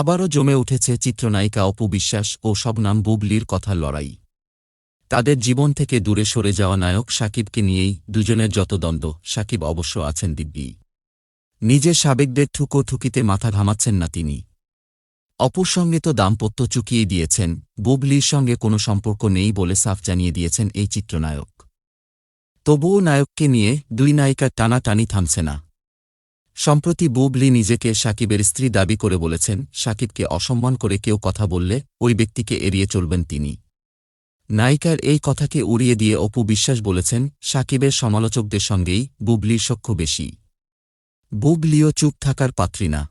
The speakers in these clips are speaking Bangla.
আবারও জমে উঠেছে চিত্রনায়িকা অপু বিশ্বাস ও শবনাম বুবলির কথা লড়াই। তাদের জীবন থেকে দূরে সরে যাওয়া নায়ক সাকিবকে নিয়েই দুজনের যত দ্বন্দ্ব, সাকিব অবশ্য আছেন দিব্যি। নিজের সাবেকদের ঠুকো ঠুকিতে মাথা ঘামাচ্ছেন না তিনি। অপুর সঙ্গে তো দাম্পত্য চুকিয়ে দিয়েছেন, বুবলির সঙ্গে কোনো সম্পর্ক নেই বলে সাফ জানিয়ে দিয়েছেন এই চিত্রনায়ক। তবুও নায়ককে নিয়ে দুই নায়িকার টানাটানি থামছে না। সম্প্রতি বুবলি নিজেকে সাকিবের স্ত্রী দাবি করে বলেছেন, সাকিবকে অসম্মান করে কেউ কথা বললে ওই ব্যক্তিকে এড়িয়ে চলবেন তিনি। নায়িকার এই কথাকে উড়িয়ে দিয়ে অপু বিশ্বাস বলেছেন, সাকিবের সমালোচকদের সঙ্গেই বুবলির সখ্য বেশি। বুবলিও চুপ থাকার পাত্রী না।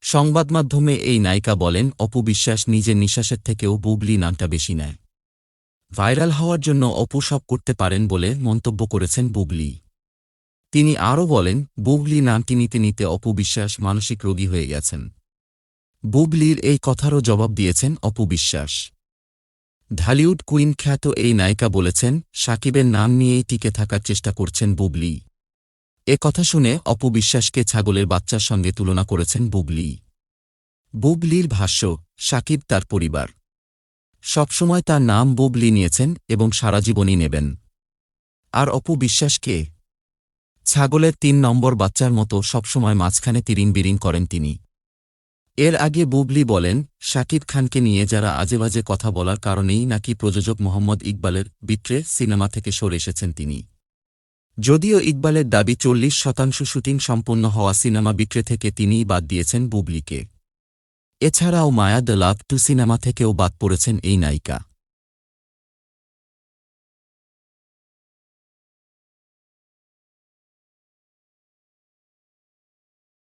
সংবাদমাধ্যমে এই নায়িকা বলেন, অপু বিশ্বাস নিজের নিঃশ্বাসের থেকেও বুবলি নামটা বেশি নেয়। ভাইরাল হওয়ার জন্য অপু সব করতে পারেন বলে মন্তব্য করেছেন বুবলি। তিনি আরও বলেন, বুবলি নামটি নিতে নিতে অপু বিশ্বাস মানসিক রোগী হয়ে গেছেন। বুবলির এই কথারও জবাব দিয়েছেন অপু বিশ্বাস ঢালিউড কুইন খ্যাত এই নায়িকা বলেছেন, সাকিবের নাম নিয়েই টিকে থাকার চেষ্টা করছেন বুবলি। এ কথা শুনে অপু বিশ্বাসকে ছাগলের বাচ্চার সঙ্গে তুলনা করেছেন বুবলি। বুবলির ভাষ্য, সাকিব তার পরিবার। সবসময় তার নাম বুবলি নিয়েছেন এবং সারা জীবনই নেবেন। আর অপু বিশ্বাসকে ছাগলের তিন নম্বর বাচ্চার মতো সবসময় মাঝখানে তিরিং বিরিং করেন তিনি। এর আগে বুবলি বলেন, শাকিব খানকে নিয়ে যারা আজেবাজে কথা বলার কারণেই নাকি প্রযোজক মোহাম্মদ ইকবালের বিট্রে সিনেমা থেকে সরে এসেছেন তিনি। যদিও ইকবালের দাবি চল্লিশ শতাংশ শুটিং সম্পন্ন হওয়া সিনেমা বিট্রে থেকে তিনিই বাদ দিয়েছেন বুবলিকে। এছাড়াও Maya the love two cinema থেকেও বাদ পড়েছেন এই নায়িকা।